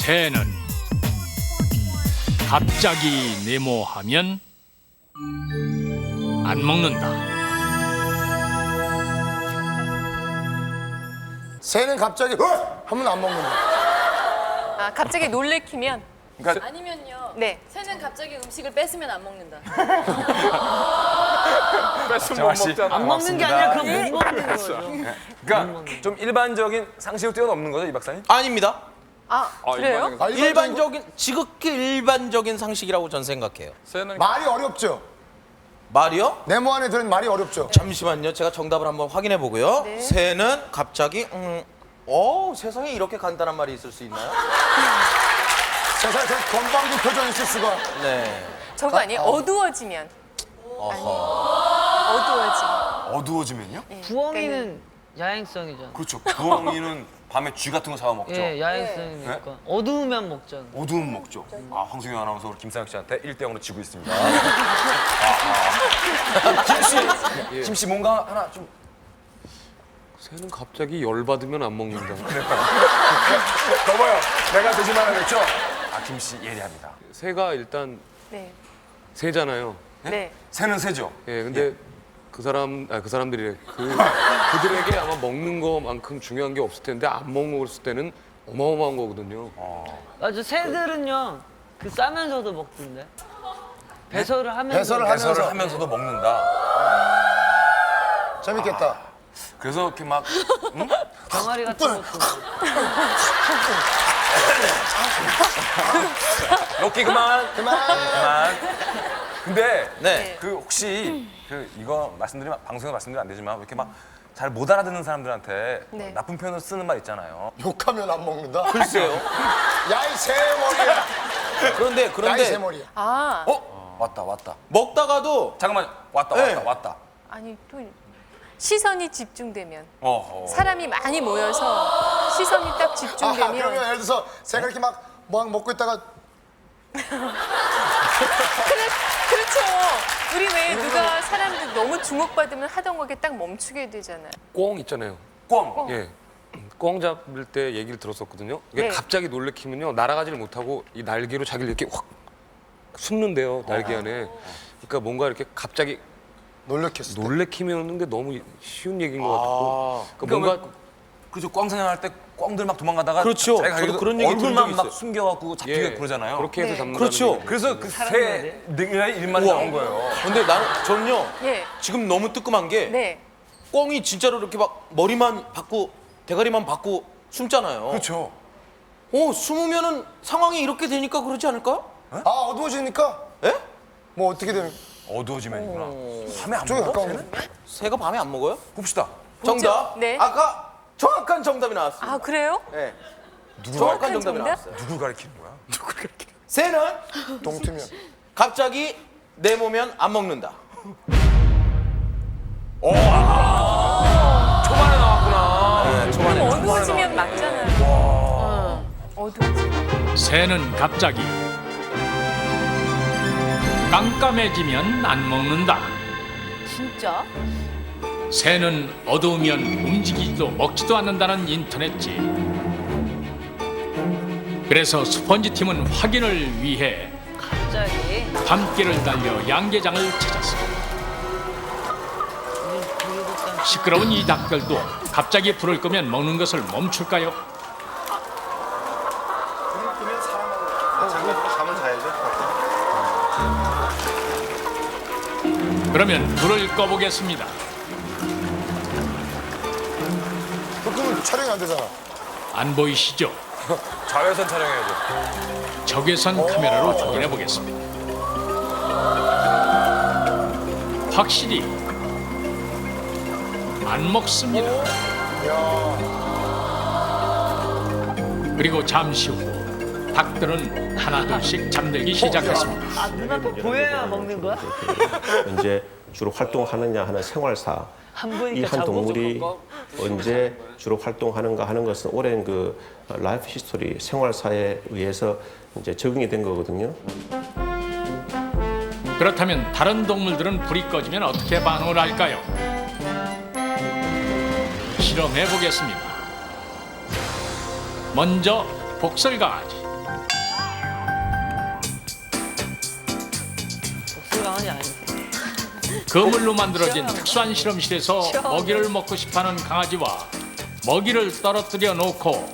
새는 갑자기 네모하면 안 먹는다. 새는 갑자기 어? 하면 안 먹는다. 아 갑자기 놀래키면 그러니까 아니면요. 네. 새는 갑자기 음식을 뺐으면 안 먹는다. 정아 씨. 안 먹는 게 아니라 그럼 못 먹는 거죠. 그러니까 좀 일반적인 상식을 뛰어넘는 거죠, 이 박사님? 아닙니다. 아 그래요? 아, 일반적인 지극히 일반적인 상식이라고 전 생각해요. 말이 어렵죠. 말이요? 네모 안에 들은 말이 어렵죠. 잠시만요. 제가 정답을 한번 확인해 보고요. 네. 새는 갑자기 음, 어 세상에 이렇게 간단한 말이 있을 수 있나요? 세상에 저 건방진 표정 있을 수가. 네. 저거 아니에요? 어두워지면. 어두워지면. 어두워지면요? 부엉이는 야행성이잖아. 그렇죠. 부엉이는 밤에 쥐 같은 거 잡아먹죠. 예, 야행성이니까. 어두우면 먹잖아. 어두움 먹죠. 아, 황승영 아나운서 우리 김상혁 씨한테 1대 0으로 지고 있습니다. 아, 아. 김 씨, 김씨 뭔가 하나 좀 새는 갑자기 열 받으면 안 먹는다. 거봐요. 내가 대신 말하겠죠? 아, 김씨 예리합니다. 새가 일단 네. 새잖아요. 네. 새는 새죠. 예, 근데 그 사람, 아, 그 사람들이 그 그들에게 아마 먹는 거만큼 중요한 게 없을 텐데 안 먹었을 때는 어마어마한 거거든요. 맞아, 새들은요, 그 싸면서도 먹던데. 배설을 하면서. 배설을 배설을 하면서. 하면서도 먹는다. 재밌겠다. 그래서 이렇게 막 병아리 같은 것도. 럭키 그만 그만. 그만. 근데 네. 그 혹시 그 이거 말씀드리면 방송에 말씀드리면 안 되지만 왜 이렇게 막 잘 못 알아듣는 사람들한테 네. 나쁜 표현을 쓰는 말 있잖아요. 욕하면 안 먹는다. 글쎄요. 야이 새머리야. 그런데 야이 그런데 새머리야. 아 어? 왔다 왔다. 먹다가도 잠깐만 왔다 네. 왔다 왔다. 아니 또 시선이 집중되면 어. 사람이 많이 모여서 시선이 딱 아, 집중되면 그러면 예를 들어서 새가 이렇게 막뭐 먹고 있다가 그래, 그렇죠. 우리 왜 누가 사람들 너무 주목받으면 하던 거에 딱 멈추게 되잖아요. 꽁 있잖아요. 꽝. 예. 꽁 잡을 때 얘기를 들었었거든요. 이게 네. 갑자기 놀래키면요 날아가지를 못하고 이 날개로 자기를 이렇게 확 숨는데요 날개 안에. 그러니까 뭔가 이렇게 갑자기 놀래켰을 때. 놀래키면 게 너무 쉬운 얘기인 것 같고. 그러니까 그러니까 뭔가 그죠 꽝 사냥 할 때 꽝들 막 도망가다가 그렇죠. 자기가 저도 가기도 그런 얘기 들은 얼굴만 적이 막 있어요. 숨겨갖고 잡히게 예, 그러잖아요. 그렇게 해서 네. 잡는다는 그렇죠. 그래서 그새 일만 우와. 나온 거예요. 근데 나는 전요 예. 지금 너무 뜨끔한 게 네. 꽁이 진짜로 이렇게 막 머리만 받고 대가리만 받고 숨잖아요. 그렇죠. 어 숨으면은 상황이 이렇게 되니까 그러지 않을까요? 아 어두워지니까 예? 뭐 어떻게 되는? 어두워지면이구나. 밤에 안 저기 먹어? 가까운 새는? 새가 밤에 안 먹어요? 봅시다. 정답. 네. 아까 정확한 정답이 나왔습니다. 아 그래요? 네. 누구 정확한 정답? 정답이 나왔어요. 누굴 가리키는 거야? 새는 동트면. 갑자기 내모면 안 먹는다. 초반에 나왔구나. 네, 초반에 어두워지면 맞잖아요. 어, 어두워지면. 새는 갑자기 깜깜해지면 안 먹는다. 진짜? 새는 어두우면 움직이지도 먹지도 않는다는 인터넷지. 그래서 스펀지 팀은 확인을 위해 갑자기. 밤길을 달려 양계장을 찾았습니다. 시끄러운 이 닭들도 갑자기 불을 끄면 먹는 것을 멈출까요? 그러면 불을 꺼보겠습니다. 촬영이 안 되잖아. 안 보이시죠? 자외선 촬영해야죠. 적외선 카메라로 확인해 보겠습니다. 확실히 안 먹습니다. 그리고 잠시 후 닭들은 하나둘씩 잠들기 시작했습니다. 아, 눈앞에 보여야 먹는 거야? 언제 주로 활동하느냐 하는 생활사 안이 보니까 한 자고 동물이 언제 주로 활동하는가 하는 것은 오랜 그 라이프 히스토리 생활사에 의해서 이제 적응이 된 거거든요. 그렇다면 다른 동물들은 불이 꺼지면 어떻게 반응을 할까요? 실험해 보겠습니다. 먼저 복설강아지. 그물로 만들어진 특수한 실험실에서 먹이를 먹고 싶어하는 강아지와 먹이를 떨어뜨려 놓고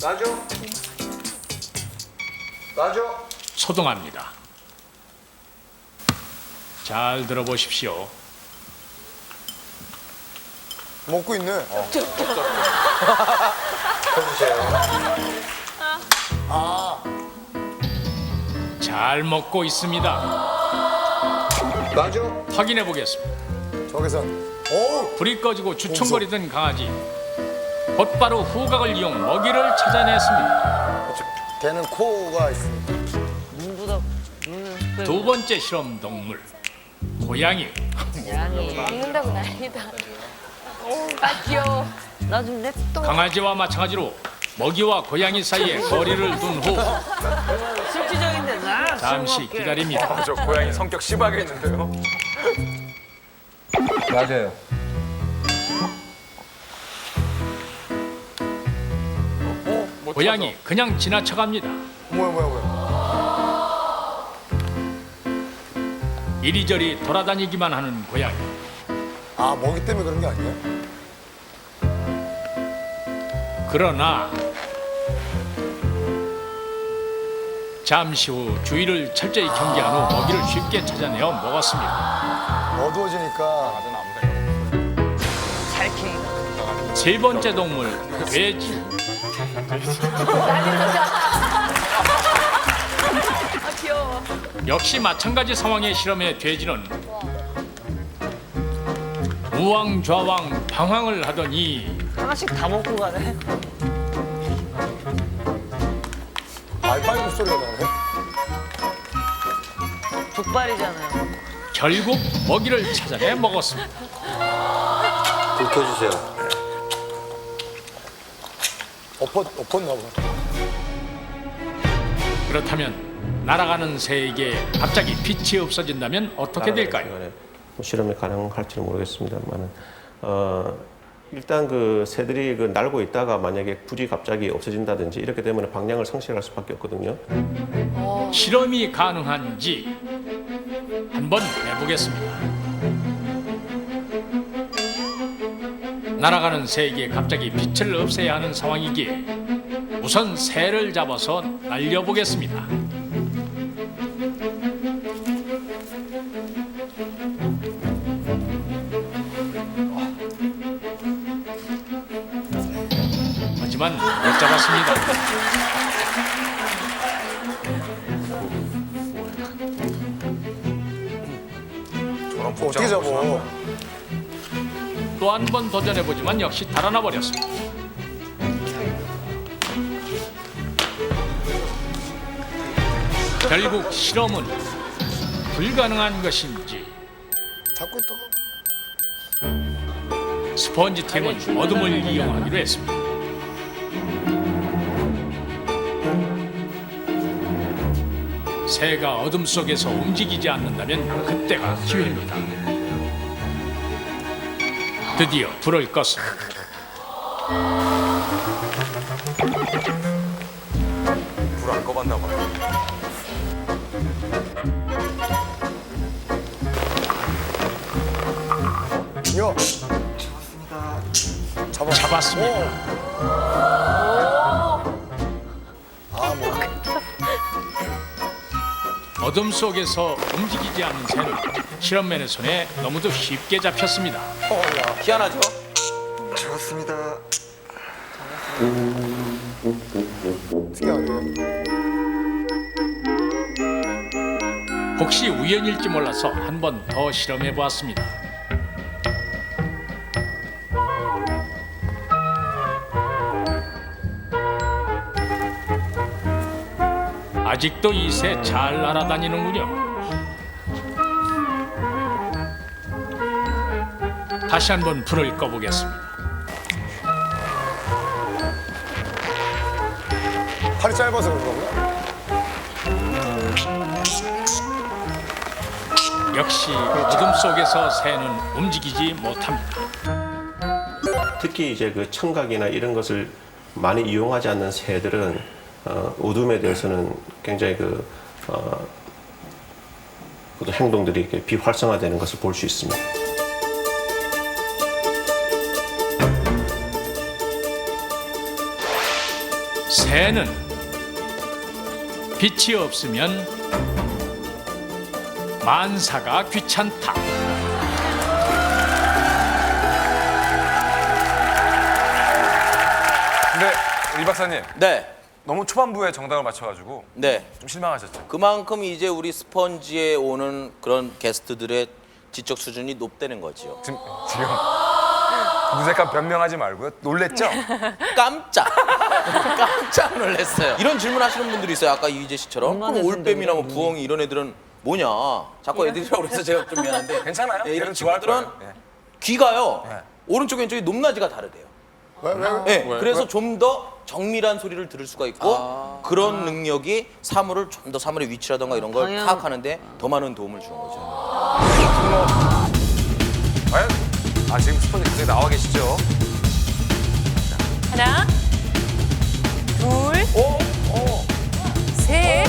놔줘. 놔줘. 소동합니다. 잘 들어보십시오. 먹고 있네. 어. 잘 먹고 있습니다. 놔줘. 확인해 보겠습니다. 저기서. 오. 불이 꺼지고 주춤거리던 강아지. 곧바로 후각을 이용 먹이를 찾아냈습니다. 걔는 코가 있습니다. 눈보다. 두 번째 실험 동물 고양이. 양이. 먹는다고 난리다. 오, 아 귀여워. 나좀 냅둬. 강아지와 마찬가지로 먹이와 고양이 사이에 거리를 둔 후 실질적인 술 먹게. 기다립니다. 저 고양이 성격 심하게 했는데요. 맞아요. 고양이 그냥 지나쳐갑니다. 뭐야 뭐야 뭐야. 이리저리 돌아다니기만 하는 고양이. 아 먹이 때문에 그런 게 아니야? 그러나 잠시 후 주위를 철저히 경계한 후 먹이를 쉽게 찾아내어 먹었습니다. 어두워지니까. 세 번째 동물 돼지. 아 귀여워. 역시 마찬가지 상황의 실험에 돼지는 우왕좌왕 방황을 하더니 하나씩 다 먹고 가네. 소리가 나네. 족발이잖아요. 결국 먹이를 찾아내 먹었습니다. 불 켜주세요. 엎어 엎었나 봐. 그렇다면 날아가는 새에게 갑자기 빛이 없어진다면 어떻게 될까요? 시간에 뭐 실험이 가능할지는 모르겠습니다만은 어, 일단 그 새들이 그 날고 있다가 만약에 불이 갑자기 없어진다든지 이렇게 되면 방향을 상실할 수밖에 없거든요. 실험이 가능한지 한번 해보겠습니다. 날아가는 새에게 갑자기 빛을 없애야 하는 상황이기에 우선 새를 잡아서 날려보겠습니다. 잡았습니다. 저런 어떻게 복잡한 잡어? 또 한 번 도전해보지만 역시 달아나 버렸습니다. 결국 실험은 불가능한 것인지. 스펀지 팀은 어둠을 이용하기로 했습니다. 새가 어둠 속에서 움직이지 않는다면 그때가 기회입니다. 드디어 불을 껐습니다. 불 안 꺼봤나 봐. 야. 잡았습니다. 잡아. 잡았습니다. 어둠 속에서 움직이지 않는 새는 실험맨의 손에 너무도 쉽게 잡혔습니다. 희한하죠? 잡았습니다. 특이하게. 혹시 우연일지 몰라서 한 번 더 실험해 보았습니다. 아직도 이 새 잘 날아다니는군요. 다시 한번 불을 꺼보겠습니다. 팔이 짧아서 그런 거구나. 역시 어둠 속에서 새는 움직이지 못합니다. 특히 이제 그 청각이나 이런 것을 많이 이용하지 않는 새들은 어, 어둠에 대해서는 굉장히 그, 어, 또 행동들이 이렇게 비활성화되는 것을 볼 수 있습니다. 새는 빛이 없으면 만사가 귀찮다. 근데 이 박사님 네, 너무 초반부에 정답을 맞춰가지고 네. 좀 실망하셨죠? 그만큼 이제 우리 스펀지에 오는 그런 게스트들의 지적 수준이 높다는 거지요. 지금 지금 무색한 변명하지 말고요. 놀랬죠? 깜짝 깜짝 놀랐어요. 이런 질문 하시는 분들이 있어요. 아까 이휘재 씨처럼 그럼 올빼미나 뭐 부엉이 이런 애들은 뭐냐? 자꾸 애들이라고 그래서 제가 좀 미안한데 괜찮아요. 예, 이런 걔는 좋아할 친구들은 거예요. 예. 귀가요. 네. 오른쪽 왼쪽이 높낮이가 다르대요. 왜, 왜? 예, 그래서 좀 더 정밀한 소리를 들을 수가 있고 아. 그런 능력이 사물을 좀 더 사물의 위치라던가 이런 걸 방향. 파악하는데 더 많은 도움을 주는 거죠. 과연? 아 지금 스포츠 그게 나와 계시죠? 하나, 둘, 오, 오. 셋,